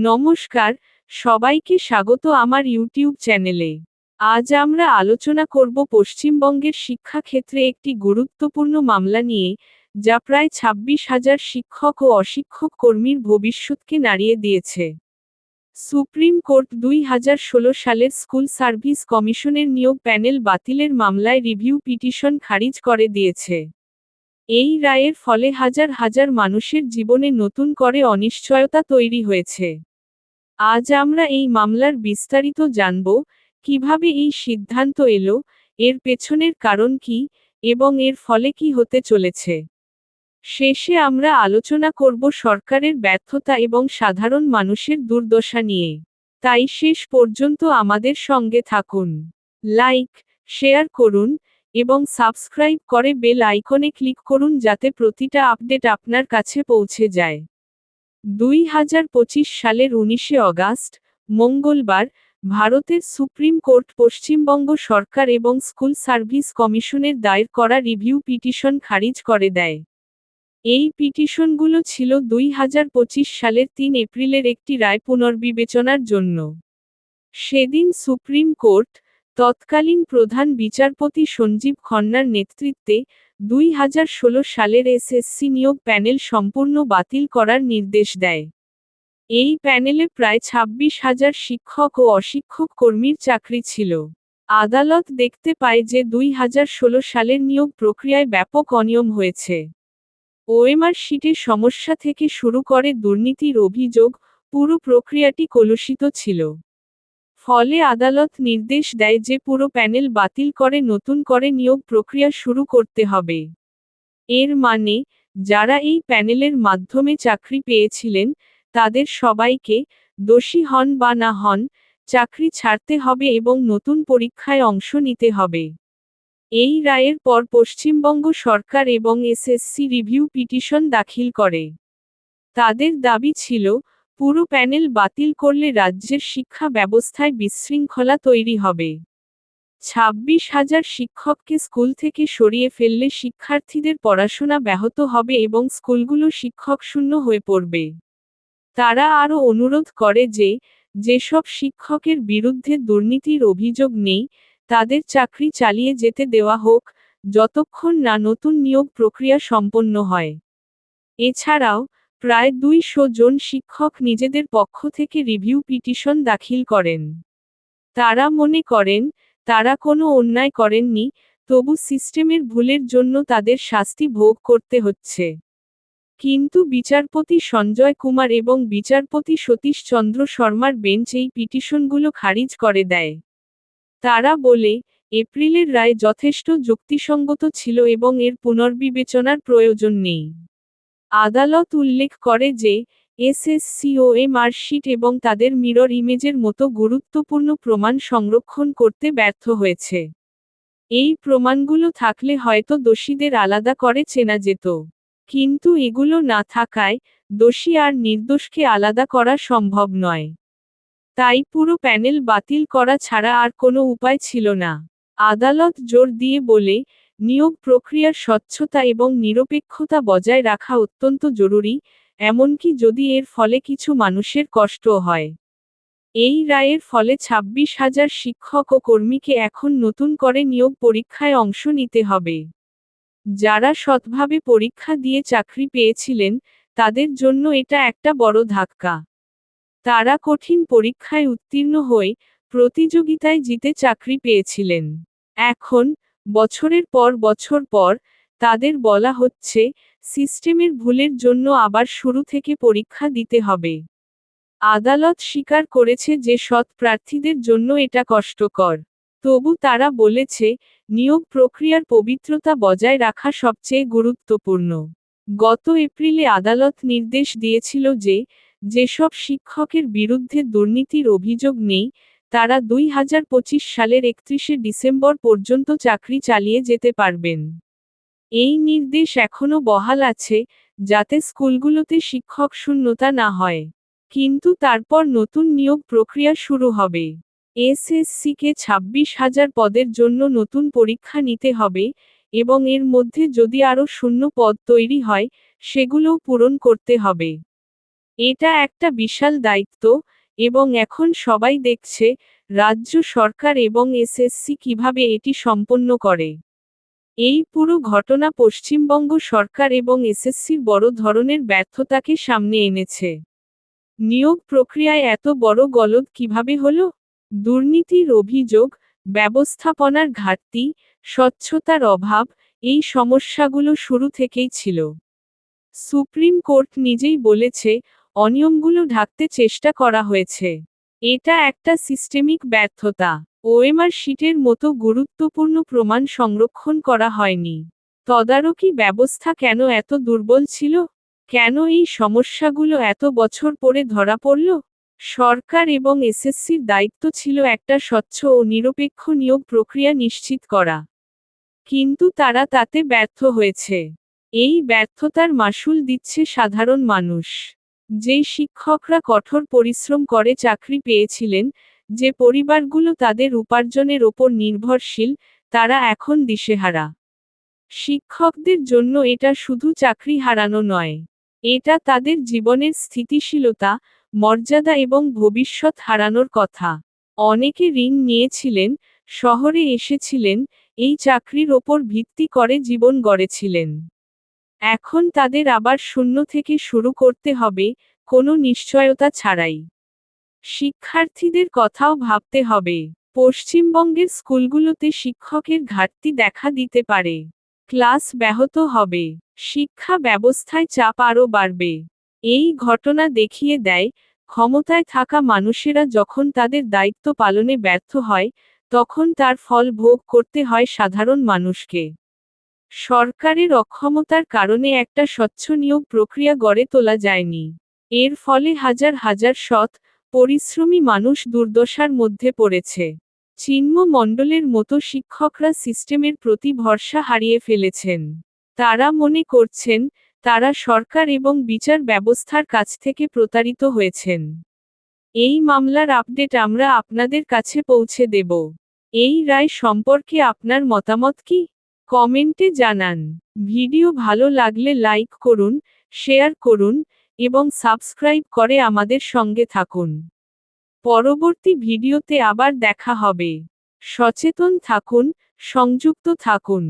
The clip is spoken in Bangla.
নমস্কার, সবাইকে স্বাগত আমার ইউটিউব চ্যানেলে। আজ আমরা আলোচনা করব পশ্চিমবঙ্গের শিক্ষাক্ষেত্রে একটি গুরুত্বপূর্ণ মামলা নিয়ে, যা প্রায় ছাব্বিশ হাজার শিক্ষক ও অশিক্ষক কর্মীর ভবিষ্যৎকে নাড়িয়ে দিয়েছে। সুপ্রিম কোর্ট দুই হাজার ষোলো সালের স্কুল সার্ভিস কমিশনের নিয়োগ প্যানেল বাতিলের মামলায় রিভিউ পিটিশন খারিজ করে দিয়েছে। এই রায়ের ফলে হাজার হাজার মানুষের জীবনে নতুন করে অনিশ্চয়তা তৈরি হয়েছে। আজ আমরা এই মামলার বিস্তারিত জানব, কীভাবে এই সিদ্ধান্ত এলো, এর পেছনের কারণ কি, এবং এর ফলে কি হতে চলেছে। শেষে আমরা আলোচনা করব সরকারের ব্যর্থতা এবং সাধারণ মানুষের দুর্দশা নিয়ে। তাই শেষ পর্যন্ত আমাদের সঙ্গে থাকুন। লাইক, শেয়ার করুন, এবং সাবস্ক্রাইব করে বেল আইকনে ক্লিক করুন যাতে প্রতিটা আপডেট আপনার কাছে পৌঁছে যায়। দুই হাজার পঁচিশ সালের উনিশে অগাস্ট, মঙ্গলবার, ভারতের সুপ্রিম কোর্ট পশ্চিমবঙ্গ সরকার এবং স্কুল সার্ভিস কমিশনের দায়ের করা রিভিউ পিটিশন খারিজ করে দেয়। এই পিটিশনগুলো ছিল দুই হাজার পঁচিশ সালের তিন এপ্রিলের একটি রায় পুনর্বিবেচনার জন্য। সেদিন সুপ্রিম কোর্ট তৎকালীন প্রধান বিচারপতি সঞ্জীব খন্নার নেতৃত্বে দুই হাজার ষোলো সালের এসএসসি নিয়োগ প্যানেল সম্পূর্ণ বাতিল করার নির্দেশ দেয়। এই প্যানেলে প্রায় ছাব্বিশ হাজার শিক্ষক ও অশিক্ষক কর্মীর চাকরি ছিল। আদালত দেখতে পায় যে দুই হাজার ষোলো সালের নিয়োগ প্রক্রিয়ায় ব্যাপক অনিয়ম হয়েছে। ওএমআর শিটের সমস্যা থেকে শুরু করে দুর্নীতির অভিযোগ পুরো প্রক্রিয়াটি কলুষিত ছিল। ফলে আদালত নির্দেশ দেয় যে পুরো প্যানেল বাতিল করে নতুন করে নিয়োগ প্রক্রিয়া শুরু করতে হবে। এর মানে যারা এই প্যানেলের মাধ্যমে চাকরি পেয়েছিলেন, তাদের সবাইকে দোষী হন বা না হন, চাকরি ছাড়তে হবে এবং নতুন পরীক্ষায় অংশ নিতে হবে। এই রায়ের পর পশ্চিমবঙ্গ সরকার এবং এসএসসি রিভিউ পিটিশন দাখিল করে। তাদের দাবি ছিল পুরো প্যানেল বাতিল করলে রাজ্যের শিক্ষা ব্যবস্থায় বিশৃঙ্খলা তৈরি হবে। ছাব্বিশ হাজার শিক্ষককে স্কুল থেকে সরিয়ে ফেললে শিক্ষার্থীদের পড়াশোনা ব্যাহত হবে এবং স্কুলগুলো শিক্ষক শূন্য হয়ে পড়বে। তারা আরও অনুরোধ করে যে, যেসব শিক্ষকের বিরুদ্ধে দুর্নীতির অভিযোগ নেই, তাদের চাকরি চালিয়ে যেতে দেওয়া হোক, যতক্ষণ না নতুন নিয়োগ প্রক্রিয়া সম্পন্ন হয়। এছাড়াও প্রায় দুইশো জন শিক্ষক নিজেদের পক্ষ থেকে রিভিউ পিটিশন দাখিল করেন। তারা মনে করেন, তারা কোনো অন্যায় করেননি, তবু সিস্টেমের ভুলের জন্য তাদের শাস্তি ভোগ করতে হচ্ছে। কিন্তু বিচারপতি সঞ্জয় কুমার এবং বিচারপতি সতীশ চন্দ্র শর্মার বেঞ্চ এই পিটিশনগুলো খারিজ করে দেয়। তারা বলে, এপ্রিলের রায় যথেষ্ট যুক্তিসঙ্গত ছিল এবং এর পুনর্বিবেচনার প্রয়োজন নেই। আদালত উল্লেখ করে যে এসএসসি ও মার্কশিট এবং তাদের মিরর ইমেজের মতো গুরুত্বপূর্ণ প্রমাণ সংরক্ষণ করতে ব্যর্থ হয়েছে। এই প্রমাণগুলো থাকলে হয়তো দোষীদের আলাদা করে চেনা যেত। কিন্তু এগুলো না থাকায়, দোষী আর নির্দোষকে আলাদা করা সম্ভব নয়। তাই পুরো প্যানেল বাতিল করা ছাড়া আর কোনো উপায় ছিল না। আদালত জোর দিয়ে বলে নিয়োগ প্রক্রিয়ার স্বচ্ছতা এবং নিরপেক্ষতা বজায় রাখা অত্যন্ত জরুরি, এমনকি যদি এর ফলে কিছু মানুষের কষ্ট হয়। এই রায়ের ফলে ছাব্বিশ হাজার শিক্ষক ও কর্মীকে এখন নতুন করে নিয়োগ পরীক্ষায় অংশ নিতে হবে। যারা সৎভাবে পরীক্ষা দিয়ে চাকরি পেয়েছিলেন, তাদের জন্য এটা একটা বড় ধাক্কা। তারা কঠিন পরীক্ষায় উত্তীর্ণ হয়ে প্রতিযোগিতায় জিতে চাকরি পেয়েছিলেন। এখন বছরের পর বছর পর তাদের বলা হচ্ছে, সিস্টেমের ভুলের জন্য আবার শুরু থেকে পরীক্ষা দিতে হবে। আদালত স্বীকার করেছে যে সৎ প্রার্থীদের জন্য এটা কষ্টকর। তবু তারা বলেছে, নিয়োগ প্রক্রিয়ার পবিত্রতা বজায় রাখা সবচেয়ে গুরুত্বপূর্ণ। গত এপ্রিলে আদালত নির্দেশ দিয়েছিল যে, যেসব শিক্ষকের বিরুদ্ধে দুর্নীতির অভিযোগ নেই তারা দুই হাজার পঁচিশ সালের একত্রিশে ডিসেম্বর পর্যন্ত চাকরি চালিয়ে যেতে পারবেন। এই নির্দেশ এখনও বহাল আছে, যাতে স্কুলগুলোতে শিক্ষক শূন্যতা না হয়। কিন্তু তারপর নতুন নিয়োগ প্রক্রিয়া শুরু হবে। এসএসসিকে ছাব্বিশ হাজার পদের জন্য নতুন পরীক্ষা নিতে হবে এবং এর মধ্যে যদি আরও শূন্য পদ তৈরি হয়, সেগুলোও পূরণ করতে হবে। এটা একটা বিশাল দায়িত্ব এবং এখন সবাই দেখছে, রাজ্য সরকার এবং এসএসসি কীভাবে এটি সম্পন্ন করে। এই পুরো ঘটনা পশ্চিমবঙ্গ সরকার এবং এসএসসির বড় ধরনের ব্যর্থতাকে সামনে এনেছে। নিয়োগ প্রক্রিয়ায় এত বড় গলদ কীভাবে হলো? দুর্নীতির অভিযোগ, ব্যবস্থাপনার ঘাটতি, স্বচ্ছতার অভাব, এই সমস্যাগুলো শুরু থেকেই ছিল। সুপ্রিম কোর্ট নিজেই বলেছে অনিয়মগুলো ঢাকতে চেষ্টা করা হয়েছে। এটা একটা সিস্টেমিক ব্যর্থতা। ওএমআর শিটের মতো গুরুত্বপূর্ণ প্রমাণ সংরক্ষণ করা হয়নি। তদারকি ব্যবস্থা কেন এত দুর্বল ছিল? কেন এই সমস্যাগুলো এত বছর পরে ধরা পড়ল? সরকার এবং এসএসসির দায়িত্ব ছিল একটা স্বচ্ছ ও নিরপেক্ষ নিয়োগ প্রক্রিয়া নিশ্চিত করা। কিন্তু তারা তাতে ব্যর্থ হয়েছে। এই ব্যর্থতার মাসুল দিচ্ছে সাধারণ মানুষ। যেই শিক্ষকরা কঠোর পরিশ্রম করে চাকরি পেয়েছিলেন, যে পরিবারগুলো তাদের উপার্জনের ওপর নির্ভরশীল, তারা এখন দিশেহারা। শিক্ষকদের জন্য এটা শুধু চাকরি হারানো নয়, এটা তাদের জীবনের স্থিতিশীলতা, মর্যাদা এবং ভবিষ্যৎ হারানোর কথা। অনেকে ঋণ নিয়েছিলেন, শহরে এসেছিলেন, এই চাকরির ওপর ভিত্তি করে জীবন গড়েছিলেন। এখন তাদের আবার শূন্য থেকে শুরু করতে হবে, কোনো নিশ্চয়তা ছাড়াই। শিক্ষার্থীদের কথাও ভাবতে হবে। পশ্চিমবঙ্গের স্কুলগুলোতে শিক্ষকের ঘাটতি দেখা দিতে পারে। ক্লাস ব্যাহত হবে। শিক্ষা ব্যবস্থায় চাপ আরও বাড়বে। এই ঘটনা দেখিয়ে দেয়, ক্ষমতায় থাকা মানুষেরা যখন তাদের দায়িত্ব পালনে ব্যর্থ হয়, তখন তার ফল ভোগ করতে হয় সাধারণ মানুষকে। সরকারের অক্ষমতার কারণে একটা স্বচ্ছ নিয়োগ প্রক্রিয়া গড়ে তোলা যায়নি। এর ফলে হাজার হাজার সৎ, পরিশ্রমী মানুষ দুর্দশার মধ্যে পড়েছে। চিন্ম মণ্ডলের মতো শিক্ষকরা সিস্টেমের প্রতি ভরসা হারিয়ে ফেলেছেন। তারা মনে করছেন, তারা সরকার এবং বিচার ব্যবস্থার কাছ থেকে প্রতারিত হয়েছেন। এই মামলার আপডেট আমরা আপনাদের কাছে পৌঁছে দেব। এই রায় সম্পর্কে আপনার মতামত কি? কমেন্টে জানান। ভিডিও ভালো লাগলে লাইক করুন, শেয়ার করুন এবং সাবস্ক্রাইব করে আমাদের সঙ্গে থাকুন। পরবর্তী ভিডিওতে আবার দেখা হবে। সচেতন থাকুন, সংযুক্ত থাকুন।